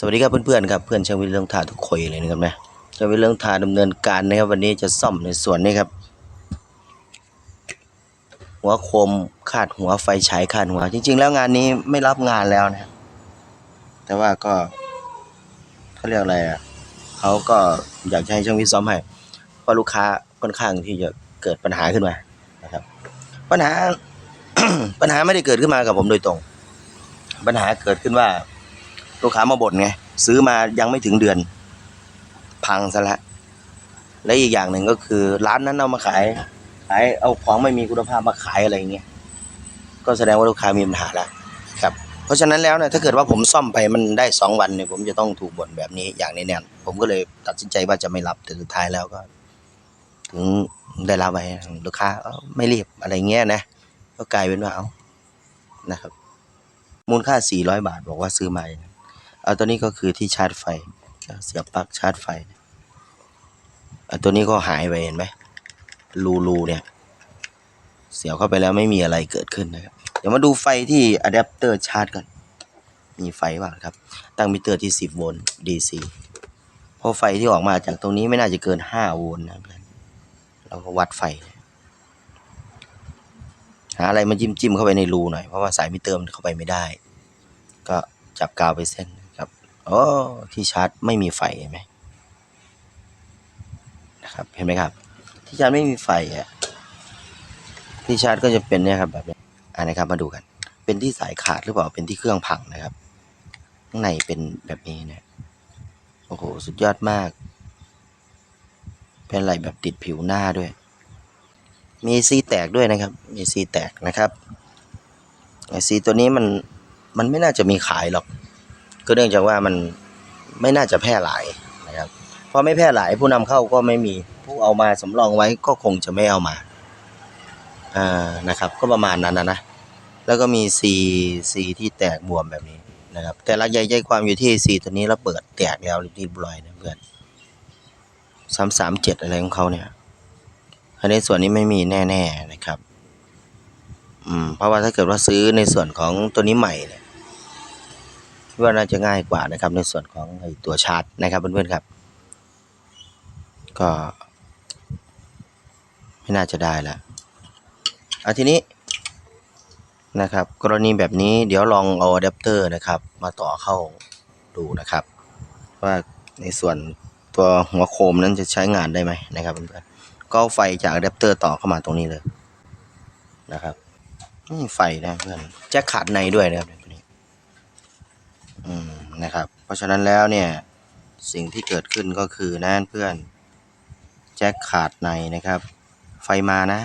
สวัสดีครับเพื่อนๆครับเพื่อนช่างวิทย์เรื่องทาทุกคนเลยนะครับนะช่างวิทย์เรื่องทาดำเนินการนะครับวันนี้จะซ่อมในส่วนนี้ครับ หัวโคมคาดหัวไฟฉายคาดหัว จริง ๆ แล้วงานนี้ไม่รับงานแล้วนะครับแต่ว่าก็เขาเรียกอะไรอะเขาก็อยากให้ช่างวิทย์ซ่อมให้เพราะลูกค้าค่อนข้างที่จะเกิดปัญหาขึ้นมานะครับ ปัญหาปัญหาไม่ได้เกิดขึ้นมากับผมโดยตรง ปัญหาเกิดขึ้นว่า ลูกค้ามาบ่นไง ซื้อมายังไม่ถึงเดือน พังซะแล้วและอีกอย่างหนึ่งก็คือ ร้านนั้นเอามาขายขายเอาของไม่มีคุณภาพมาขายอะไรอย่างเงี้ยก็แสดงว่าลูกค้ามีปัญหาแล้วครับ เพราะฉะนั้นแล้วเนี่ยถ้าเกิดว่าผมซ่อมไปมันได้สองวันเนี่ยผมจะต้องถูกบ่นแบบนี้อย่างแน่นผมก็เลยตัดสินใจว่าจะไม่รับแต่สุดท้ายแล้วก็ ถึงได้รับไปลูกค้าไม่รีบอะไรเงี้ยนะก็กลายเป็นว่าเอานะครับ มูลค่า400บาทบอกว่าซื้อมาอย่ เอาตัวนี้ก็คือที่ชาร์จไฟ เสียบปลั๊กชาร์จไฟเอาตัวนี้ก็หายไปเห็นไหมรูรูเนี่ย เสียบเข้าไปแล้วไม่มีอะไรเกิดขึ้นนะครับ เดี๋ยวมาดูไฟที่อะแดปเตอร์ชาร์จก่อนมีไฟบ้างครับ ตั้งมิเตอร์ที่ 10 โวลต์ DC เพราะไฟที่ออกมาจากตรงนี้ไม่น่าจะเกิน 5 โวลต์นะเพื่อนเราก็วัดไฟ หาอะไรมาจิ้มจิ้มเข้าไปในรูหน่อย เพราะว่าสายมิเตอร์มันเข้าไปไม่ได้ ก็จับกาวไปเส้น ครับโอ้ที่ชาร์จไม่มีไฟเห็นไหมนะครับเห็นไหมครับ ที่ชาร์จไม่มีไฟอะที่ชาร์จก็จะเป็นเนี่ยครับแบบนี้อ่านะครับมาดูกัน เป็นที่สายขาดหรือเปล่าเป็นที่เครื่องพังนะครับ ข้างในเป็นแบบนี้นะโอ้โหสุดยอดมาก เป็นอะไรแบบติดผิวหน้าด้วย มีซีแตกด้วยนะครับ มีซีแตกนะครับไอซีตัวนี้มันมันไม่น่าจะมีขายหรอก ก็เนื่องจากว่ามันไม่น่าจะแพร่หลายนะครับพอไม่แพร่หลายผู้นำเข้าก็ไม่มีผู้เอามาสำรองไว้ก็คงจะไม่เอามาอ่านะครับก็ประมาณนั้นนะนะแล้วก็มีซีซีที่แตกบวมแบบนี้นะครับ แต่ละใยใจความอยู่ที่ซีตัวนี้แล้วเปิดแตกแล้วรีบร้อยนะเพื่อนสามสามเจ็ดอะไรของเขาเนี่ยอันนี้ส่วนนี้ไม่มีแน่ ๆนะครับ อืม เพราะว่าถ้าเกิดว่าซื้อในส่วนของตัวนี้ใหม่เนี่ย ว่าน่าจะง่ายกว่านะครับ ในส่วนของตัวชาร์จนะครับเพื่อนๆครับ ก็ไม่น่าจะได้แล้วเอาทีนี้นะครับ กรณีแบบนี้เดี๋ยวลองเอาอะแดปเตอร์นะครับ มาต่อเข้าดูนะครับ ว่าในส่วนตัวหัวโคมนั้นจะใช้งานได้ไหมนะครับเพื่อนๆก็ไฟจากอะแดปเตอร์ต่อเข้ามาตรงนี้เลยนะครับนี่ไฟนะเพื่อนแจ็คขาดในด้วยนะครับ อืมนะครับ เพราะฉะนั้นแล้วเนี่ยสิ่งที่เกิดขึ้นก็คือนะเพื่อนแจ็คขาดในนะครับ ไฟมานะ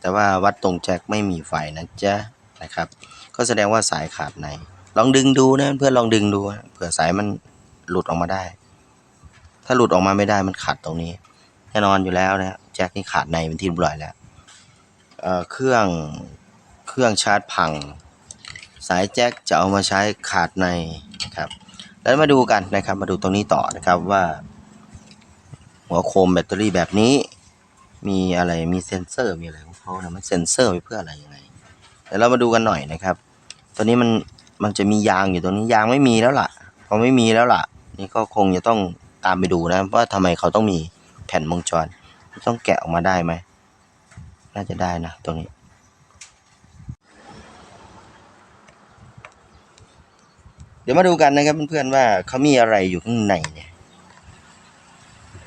แต่ว่าวัดตรงแจ็คไม่มีไฟนะจ๊ะนะครับ ก็แสดงว่าสายขาดใน ลองดึงดูนะเพื่อนลองดึงดูเผื่อสายมันหลุดออกมาได้ ถ้าหลุดออกมาไม่ได้มันขัดตรงนี้แน่นอนอยู่แล้วนะแจ็คนี่ขาดในเป็นที่เรียบร้อยแล้วเเครื่องเครื่องชาร์จพัง สายแจ็คจะเอามาใช้ขาดใน นะครับแล้วมาดูกันนะครับมาดูตรงนี้ต่อนะครับว่า หัวโคมแบตเตอรี่แบบนี้ มีอะไรมีเซ็นเซอร์มีอะไรของเขานะมันเซ็นเซอร์ไว้เพื่ออะไรยังไงเดี๋ยวเรามาดูกันหน่อยนะครับ ตัวนี้มันมันจะมียางอยู่ตรงนี้ยางไม่มีแล้วล่ะพอไม่มีแล้วล่ะ นี่ก็คงจะต้องตามไปดูนะว่าทำไมเขาต้องมีแผ่นวงจร ต้องแกะออกมาได้ไหมน่าจะได้นะตรงนี้ ดี๋ยวมาดูกันนะครับเพื่อนๆว่าเขามีอะไรอยู่ข้างในเนี่ย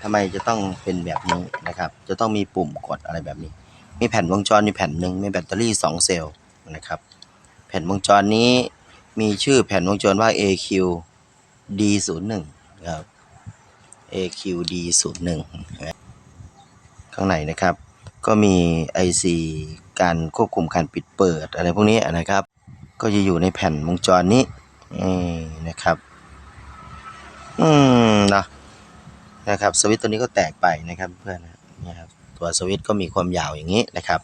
ทำไมจะต้องเป็นแบบนี้นะครับ จะต้องมีปุ่มกดอะไรแบบนี้ มีแผ่นวงจรอยู่แผ่นหนึ่งมีแบตเตอรี่สองเซลล์นะครับ แผ่นวงจรนี้มีชื่อแผ่นวงจรว่า AQ D01 นะครับ AQD01 ข้างในนะครับ ก็มี IC การควบคุมการปิดเปิดอะไรพวกนี้นะครับ ก็จะอยู่ในแผ่นวงจรนี้ นี่นะครับ อืมนะนะครับ สวิตตัวนี้ก็แตกไปนะครับเพื่อนนะครับ ตัวสวิตก็มีความยาวอย่างนี้นะครับ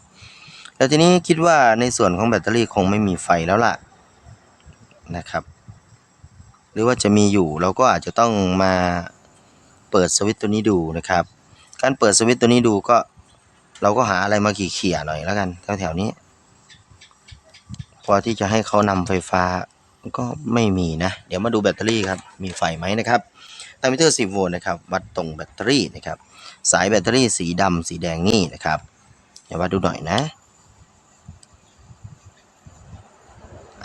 แล้วทีนี้คิดว่าในส่วนของแบตเตอรี่คงไม่มีไฟแล้วล่ะนะครับ หรือว่าจะมีอยู่เราก็อาจจะต้องมาเปิดสวิตตัวนี้ดูนะครับ การเปิดสวิตตัวนี้ดูก็ เราก็หาอะไรมาขี่เขี่ยหน่อยแล้วกันแถวๆนี้พอที่จะให้เขานำไฟฟ้า ก็ไม่มีนะ เดี๋ยวมาดูแบตเตอรี่ครับ มีไฟไหมนะครับตามิเตอร์ 10 โวลต์นะครับ วัดตรงแบตเตอรี่นะครับ สายแบตเตอรี่สีดำสีแดงนี่นะครับ เดี๋ยววัดดูหน่อยนะ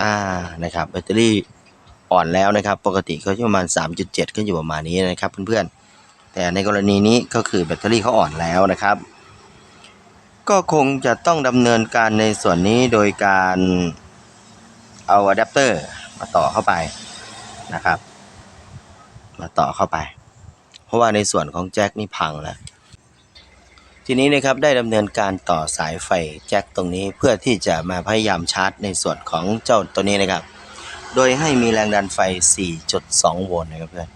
อ่า นะครับ แบตเตอรี่อ่อนแล้วนะครับ ปกติเขาอยู่ประมาณ 3.7 ก็อยู่ประมาณนี้นะครับเพื่อนๆ แต่ในกรณีนี้ก็คือแบตเตอรี่เขาอ่อนแล้วนะครับ ก็คงจะต้องดำเนินการในส่วนนี้โดยการเอาอะแดปเตอร์ มาต่อเข้าไปนะครับ มาต่อเข้าไป เพราะว่าในส่วนของแจ็คนี่พังแล้วทีนี้นะครับได้ดำเนินการต่อสายไฟแจ็คตรงนี้เพื่อที่จะมาพยายามชาร์จในส่วนของเจ้าตัวนี้นะครับ โดยให้มีแรงดันไฟ 4.2 โวลต์นะครับเพื่อน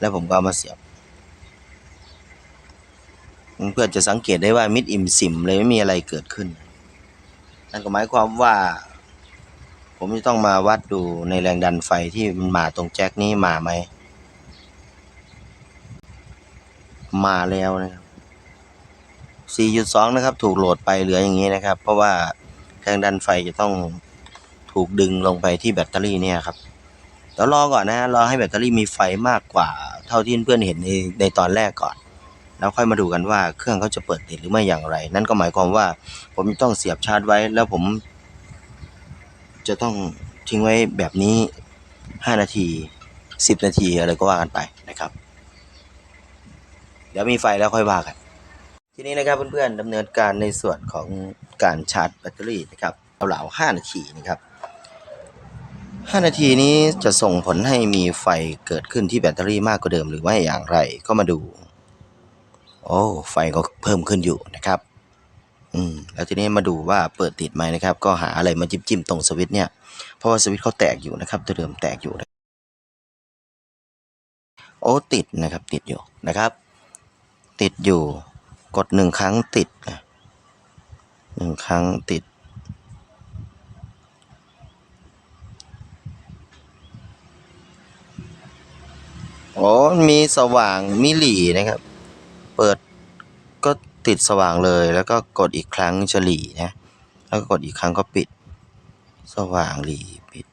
แล้วผมก็ามาเสียบ เพื่อนจะสังเกตได้ว่ามิดอิ่มสิมเลยไม่มีอะไรเกิดขึ้น นั่นก็หมายความว่า ผมจะต้องมาวัดดูในแรงดันไฟที่มันมาตรงแจ็คนี้มาไหม มาแล้วนะครับ 4.2 นะครับ ถูกโหลดไปเหลืออย่างนี้นะครับ เพราะว่าแรงดันไฟจะต้องถูกดึงลงไปที่แบตเตอรี่เนี่ยครับเดี๋ยวรอก่อนนะรอให้แบตเตอรี่มีไฟมากกว่า เท่าที่เพื่อนเห็นในในตอนแรกก่อน แล้วค่อยมาดูกันว่าเครื่องเขาจะเปิดติดหรือไม่อย่างไร นั่นก็หมายความว่าผมจะต้องเสียบชาร์จไว้แล้วผม จะต้องทิ้งไว้แบบนี้ 5 นาที 10 นาทีอะไรก็ว่ากันไปนะครับ เดี๋ยวมีไฟแล้วค่อยว่ากัน ทีนี้นะครับเพื่อนๆดำเนินการในส่วนของการชาร์จแบตเตอรี่นะครับเอาเหล่า5นาทีนะครับ 5 นาทีนี้จะส่งผลให้มีไฟเกิดขึ้นที่แบตเตอรี่มากกว่าเดิมหรือไม่อย่างไรก็มาดู โอ้ไฟก็เพิ่มขึ้นอยู่นะครับ อืมแล้วทีนี้มาดูว่าเปิดติดไหมนะครับ ก็หาอะไรมาจิ้มจิ้มตรงสวิตช์เนี่ย เพราะว่าสวิตช์เขาแตกอยู่นะครับตัวเดิมแตกอยู่นะโอ้ติดนะครับติดอยู่นะครับ ติดอยู่กดหนึ่งครั้งติดหนึ่งครั้งติด โอ้มีสว่างมิหลีนะครับ เปิดก็ ติดสว่างเลย แล้วก็กดอีกครั้งจะหลีนะ แล้วก็กดอีกครั้งก็ปิด สว่างหลีปิด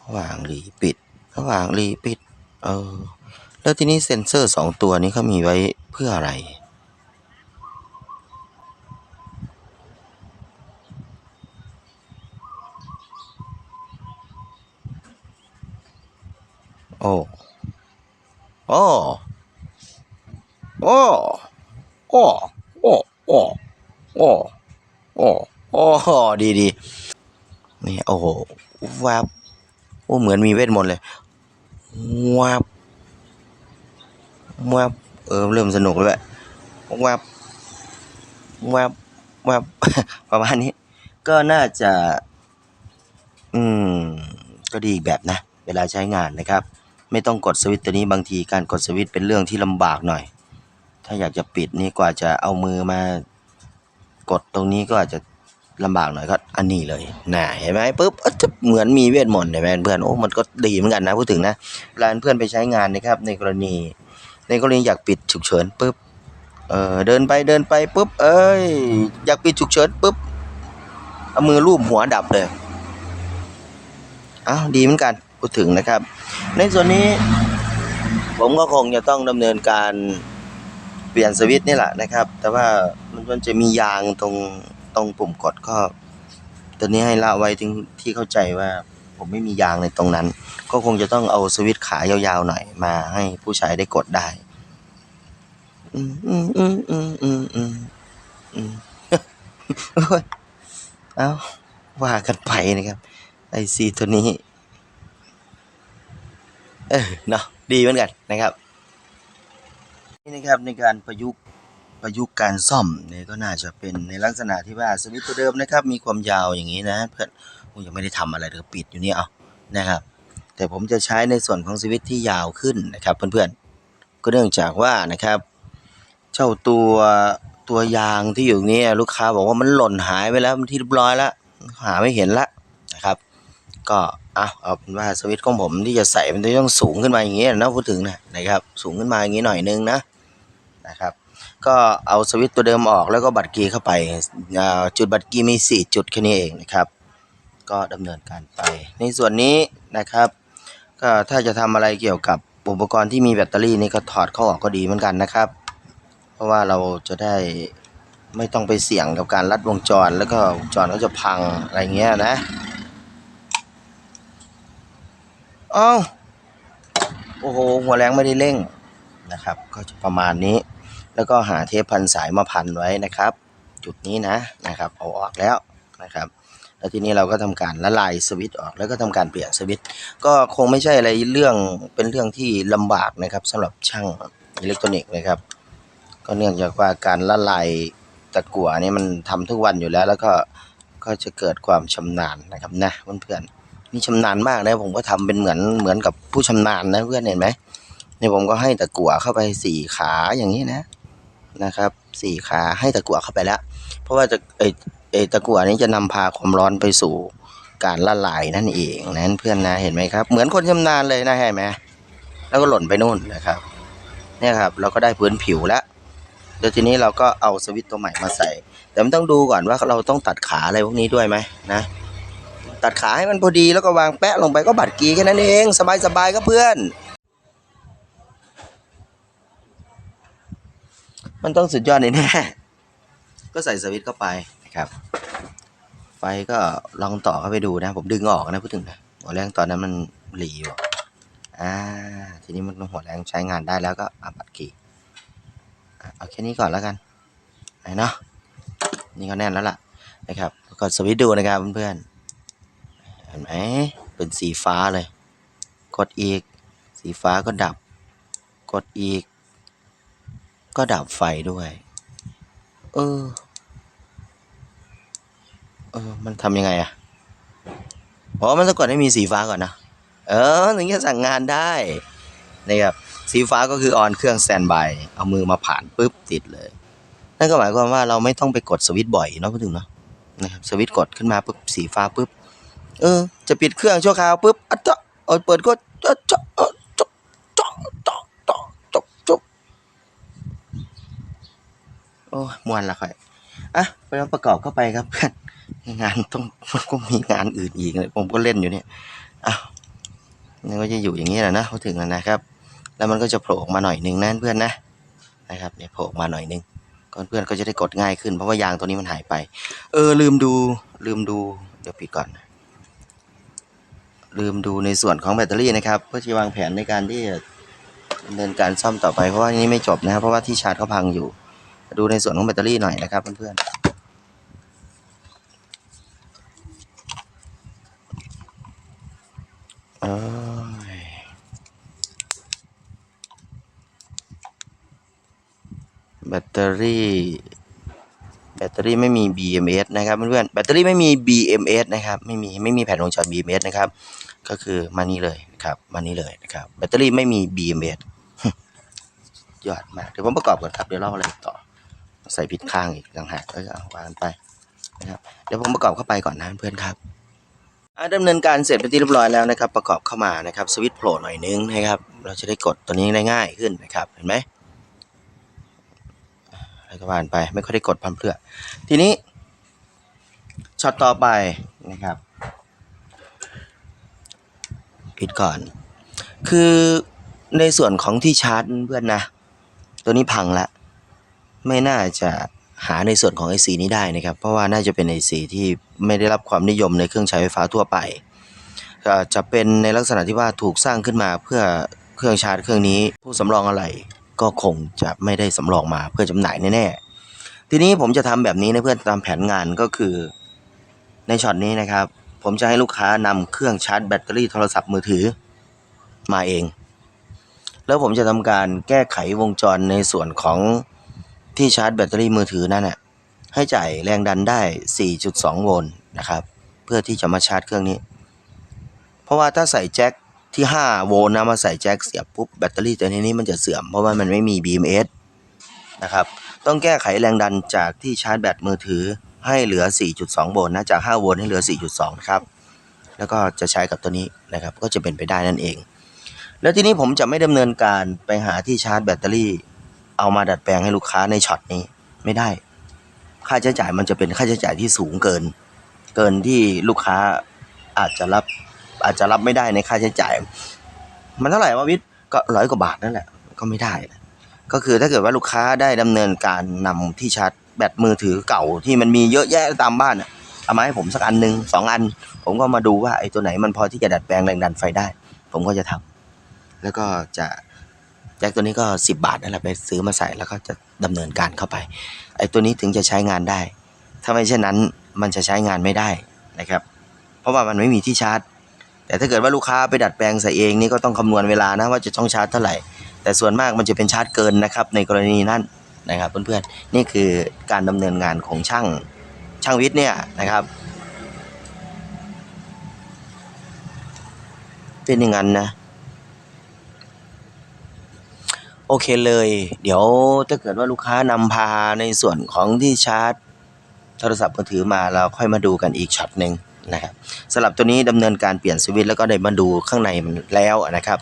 สว่างหลีปิด สว่างหลีปิด เออ แล้วทีนี้เซ็นเซอร์สองตัวนี้เขามีไว้เพื่ออะไรโอ้โอ้โอ้โอ้ โอ้โอ้โอ้โอ้อดีดีนี่โอ้โหแวบโอ้เหมือนมีเวทมนต์เลยแวบแวบเออเริ่มสนุกแล้วแหละแวบแวบแวบประมาณนี้ ก็น่าจะ อืม ก็ดีอีกแบบนะ เวลาใช้งานนะครับ ไม่ต้องกดสวิตช์ตัวนี้บางทีการกดสวิตช์เป็นเรื่องที่ลำบากหน่อย ถ้าอยากจะปิดนี่กว่าจะเอามือมากดตรงนี้ก็อาจจะลำบากหน่อยก็อันนี้เลยน่ะเห็นไหมปุ๊บเอ้ยจะเหมือนมีเวทมนต์เห็นไหมเพื่อนโอ้มันก็ดีเหมือนกันนะพูดถึงนะเวลาเพื่อนไปใช้งานนะครับ ในกรณี ในกรณีอยากปิดฉุกเฉินปุ๊บเออเดินไปเดินไปปุ๊บเอ้ยอยากปิดฉุกเฉินปุ๊บเอามือลูบหัวดับเลยอ้าวดีเหมือนกันพูดถึงนะครับ ในส่วนนี้ ผมก็คงจะต้องดำเนินการ เปลี่ยนสวิตช์นี่แหละนะครับ แต่ว่ามันมันจะมียางตรงตรงปุ่มกดก็ตัวนี้ให้ละไว้ถึงที่เข้าใจว่าผมไม่มียางในตรงนั้น ก็คงจะต้องเอาสวิตช์ขายาวๆหน่อยมาให้ผู้ใช้ได้กดได้อืมอืมอืมอืมอืมอืมอืมโอ้ยเอาว่ากันไปนะครับ ไอซีตัวนี้ เออเนาะดีเหมือนกันนะครับ นี่นะครับในการประยุกต์ประยุกต์การซ่อมเนี่ยก็น่าจะเป็นในลักษณะที่ว่าสวิตช์ตัวเดิมนะครับ มีความยาวอย่างนี้นะเพื่อนผมยังไม่ได้ทำอะไรเลยปิดอยู่นี่เอานะครับ แต่ผมจะใช้ในส่วนของสวิตช์ที่ยาวขึ้นนะครับเพื่อนๆก็เนื่องจากว่านะครับ เจ้าตัวตัวยางที่อยู่นี้ลูกค้าบอกว่ามันหล่นหายไปแล้วมันที่เรียบร้อยแล้วหาไม่เห็นละนะครับ ก็เอาเอาเป็นว่าสวิตช์ของผมที่จะใส่มันจะต้องสูงขึ้นมาอย่างนี้นะพูดถึงนะนะครับ สูงขึ้นมาอย่างนี้หน่อยนึงนะ นะครับ ก็เอาสวิตช์ตัวเดิมออกแล้วก็บัตรกีเข้าไป จุดบัตรกีมี 4 จุดแค่นี้เองนะครับ ก็ดำเนินการไป ในส่วนนี้นะครับ ก็ถ้าจะทำอะไรเกี่ยวกับอุปกรณ์ที่มีแบตเตอรี่นี่ก็ถอดเข้าออกก็ดีเหมือนกันนะครับ เพราะว่าเราจะได้ไม่ต้องไปเสี่ยงกับการลัดวงจรแล้วก็วงจรก็จะพังอะไรเงี้ยนะเอ้าโอ้โห หัวแรงไม่ได้เร่งนะครับ ก็จะประมาณนี้ แล้วก็หาเทปพันสายมาพันไว้นะครับ จุดนี้นะนะครับเอาออกแล้วนะครับแล้วทีนี้เราก็ทำการละลายสวิตช์ออกแล้วก็ทำการเปลี่ยนสวิตช์ก็คงไม่ใช่อะไรเรื่องเป็นเรื่องที่ลำบากนะครับสำหรับช่างอิเล็กทรอนิกส์นะครับ ก็เนื่องจากว่าการละลายตะกั่วนี่มันทำทุกวันอยู่แล้ว แล้วก็ก็จะเกิดความชำนาญนะครับนะเพื่อนๆนี่ชำนาญมากนะผมก็ทำเป็นเหมือนเหมือนกับผู้ชำนาญนะเพื่อนเห็นไหมนี่ผมก็ให้ตะกั่วเข้าไปสี่ขาอย่างนี้นะ นะครับสี่ขาให้ตะกั่วเข้าไปแล้ว เพราะว่าจะไอไอตะกั่วนี้จะนำพาความร้อนไปสู่การละลายนั่นเองนะเพื่อนนะเห็นไหมครับ เหมือนคนชำนาญเลยนะเห็นไหมแล้วก็หล่นไปนู่นนะครับ เนี่ยครับเราก็ได้พื้นผิวแล้วเดี๋ยวทีนี้เราก็เอาสวิตตัวใหม่มาใส่ แต่มันต้องดูก่อนว่าเราต้องตัดขาอะไรพวกนี้ด้วยไหมนะ ตัดขาให้มันพอดีแล้วก็วางแปะลงไปก็บัดกีแค่นั้นเอง สบายๆก็เพื่อน มันต้องสุดยอดแน่ๆก็ใส่สวิตช์เข้าไปนะครับ ไฟก็ลองต่อเข้าไปดูนะ ผมดึงออกนะพูดถึงนะหัวแรงตอนนั้นมันหลีอยู่อ่าทีนี้มันหัวแรงใช้งานได้แล้วก็อาบัดขี่อะเอาแค่นี้ก่อนแล้วกันไหนเนาะนี่ก็แน่นแล้วล่ะนะครับกดสวิตช์ดูนะครับเพื่อนๆเห็นไหมเป็นสีฟ้าเลย กดอีก สีฟ้าก็ดับ กดอีก ก็ดับไฟด้วย เออ เออ มันทำยังไงอะอ๋อมันต้องกดให้มีสีฟ้าก่อนนะ เออ ถึงจะสั่งงานได้ นะครับ สีฟ้าก็คือออนเครื่องแซนบาย เอามือมาผ่านปุ๊บติดเลย นั่นก็หมายความว่าเราไม่ต้องไปกดสวิตช์บ่อยเนาะพูดถึงเนาะ นะครับ สวิตช์กดขึ้นมาปุ๊บสีฟ้าปุ๊บ เออ จะปิดเครื่องชั่วคราวปุ๊บอัดเจาะเอาเปิดก็เจาะเจาะเออจบจบจบจบจบจบโอ้มวนละค่อยอะไปเอาประกอบเข้าไปครับเพื่อนงานต้องมันก็มีงานอื่นอีกเลยผมก็เล่นอยู่เนี่ยอ้าวมันก็จะอยู่อย่างนี้แหละนะพอถึงแล้วนะครับ แล้วมันก็จะโผล่ออกมาหน่อยหนึ่งนะเพื่อนนะนะครับเนี่ยโผล่ออกมาหน่อยหนึ่งก่อนเพื่อนก็จะได้กดง่ายขึ้นเพราะว่ายางตัวนี้มันหายไป เออลืมดูลืมดู เดี๋ยวปิดก่อน ลืมดูในส่วนของแบตเตอรี่นะครับเพื่อที่วางแผนในการที่จะดำเนินการซ่อมต่อไปเพราะว่านี้ไม่จบนะครับเพราะว่าที่ชาร์จเขาพังอยู่ ดูในส่วนของแบตเตอรี่หน่อยนะครับเพื่อนๆแบตเตอรี่แบตเตอรี่ไม่มี BMS นะครับเพื่อนๆแบตเตอรี่ไม่มี BMS นะครับไม่มีไม่มีแผ่นวงจร BMS นะครับ ก็คือมานี่เลยนะครับมานี่เลยนะครับแบตเตอรี่ไม่มี BMS ยอดมากเดี๋ยวผมประกอบก่อนครับเดี๋ยวเล่าอะไรต่อ ใส่ผิดข้างอีกต่างหากก็จะวางไปนะครับเดี๋ยวผมประกอบเข้าไปก่อนนะเพื่อนครับอะดำเนินการเสร็จเป็นที่เรียบร้อยแล้วนะครับ ประกอบเข้ามานะครับสวิตช์โผล่หน่อยนึงนะครับ เราจะได้กดตัวนี้ได้ง่ายขึ้นนะครับเห็นไหมอะไรก็ผ่านไปไม่ค่อยได้กดพันเพื่อ ทีนี้ช็อตต่อไปนะครับปิดก่อน คือในส่วนของที่ชาร์จเพื่อนนะ ตัวนี้พังละ ไม่น่าจะหาในส่วนของไอซีนี้ได้นะครับ เพราะว่าน่าจะเป็นไอซีที่ไม่ได้รับความนิยมในเครื่องใช้ไฟฟ้าทั่วไปจะเป็นในลักษณะที่ว่าถูกสร้างขึ้นมาเพื่อเครื่องชาร์จเครื่องนี้ ผู้สำรองอะไรก็คงจะไม่ได้สำรองมาเพื่อจำหน่ายแน่ๆทีนี้ผมจะทำแบบนี้นะเพื่อนตามแผนงานก็คือในช็อตนี้นะครับ ผมจะให้ลูกค้านำเครื่องชาร์จแบตเตอรี่โทรศัพท์มือถือมาเอง แล้วผมจะทำการแก้ไขวงจรในส่วนของ ที่ชาร์จแบตเตอรี่มือถือนั่นน่ะให้จ่ายแรงดันได้ 4.2 โวลต์นะครับ เพื่อที่จะมาชาร์จเครื่องนี้ เพราะว่าถ้าใส่แจ็คที่ 5 โวลต์นะมาใส่แจ็คเสียบปุ๊บแบตเตอรี่ตัวนี้มันจะเสื่อมเพราะว่ามันไม่มี BMS นะครับ ต้องแก้ไขแรงดันจากที่ชาร์จแบตมือถือให้เหลือ 4.2 โวลต์นะ จาก 5 โวลต์ให้เหลือ 4.2 นะครับ แล้วก็จะใช้กับตัวนี้นะครับ ก็จะเป็นไปได้นั่นเอง แล้วทีนี้ผมจะไม่ดำเนินการไปหาที่ชาร์จแบตเตอรี่ เอามาดัดแปลงให้ลูกค้าในช็อตนี้ไม่ได้ ค่าใช้จ่ายมันจะเป็นค่าใช้จ่ายที่สูงเกิน เกินที่ลูกค้าอาจจะรับอาจจะรับไม่ได้ในค่าใช้จ่าย มันเท่าไหร่วะวิทย์ก็ร้อยกว่าบาทนั่นแหละก็ไม่ได้นะก็คือถ้าเกิดว่าลูกค้าได้ดำเนินการนำที่ชาร์จแบตมือถือเก่าที่มันมีเยอะแยะตามบ้านอะเอามาให้ผมสักอันหนึ่งสองอัน ผมก็มาดูว่าไอ้ตัวไหนมันพอที่จะดัดแปลงแรงดันไฟได้ ผมก็จะทำแล้วก็จะ จ็คตัวนี้ก็สิบบาทนั่นแหละไปซื้อมาใส่แล้วก็จะดำเนินการเข้าไป ไอ้ตัวนี้ถึงจะใช้งานได้ ถ้าไม่เช่นนั้นมันจะใช้งานไม่ได้นะครับ เพราะว่ามันไม่มีที่ชาร์จ แต่ถ้าเกิดว่าลูกค้าไปดัดแปลงใส่เองนี่ก็ต้องคำนวณเวลานะว่าจะต้องชาร์จเท่าไหร่ แต่ส่วนมากมันจะเป็นชาร์จเกินนะครับในกรณีนั้นนะครับเพื่อนๆ นี่คือการดำเนินงานของช่างช่างวิทย์เนี่ยนะครับ เป็นอย่างนั้นนะ โอ เคเลย เดี๋ยวถ้าเกิดว่าลูกค้านำพาในส่วนของที่ชาร์จ โทรศัพท์มือถือมาเราค่อยมาดูกันอีกช็อตหนึ่งนะครับสำหรับตัวนี้ดำเนินการเปลี่ยนสวิตช์แล้วก็ได้มาดูข้างในมันแล้วนะครับ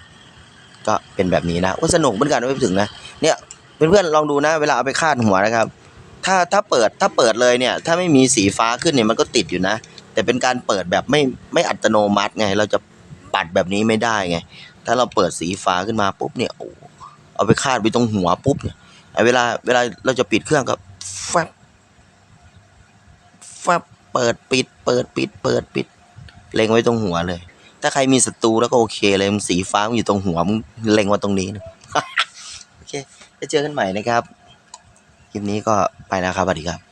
ก็เป็นแบบนี้นะโอ้สนุกเหมือนกันไม่ถึงนะเนี่ยเพื่อนๆลองดูนะ เวลาเอาไปคาดหัวนะครับ ถ้าถ้าเปิดถ้าเปิดเลยเนี่ย ถ้าไม่มีสีฟ้าขึ้นเนี่ยมันก็ติดอยู่นะ แต่เป็นการเปิดแบบไม่ไม่อัตโนมัติไง เราจะปัดแบบนี้ไม่ได้ไง ถ้าเราเปิดสีฟ้าขึ้นมาปุ๊บเนี่ยโอ้ เอาไปคาดไว้ตรงหัวปุ๊บเนี่ยไอเวลาเวลาเราจะปิดเครื่องก็แฟบแฟบเปิดปิด เปิดปิด เปิดปิด เล็งไว้ตรงหัวเลย ถ้าใครมีศัตรูแล้วก็โอเคเลยมันสีฟ้ามันอยู่ตรงหัวมึงเล็งมาตรงนี้นะโอเคจะเจอกันใหม่นะครับคลิปนี้ก็ไปแล้วครับสวัสดีครับ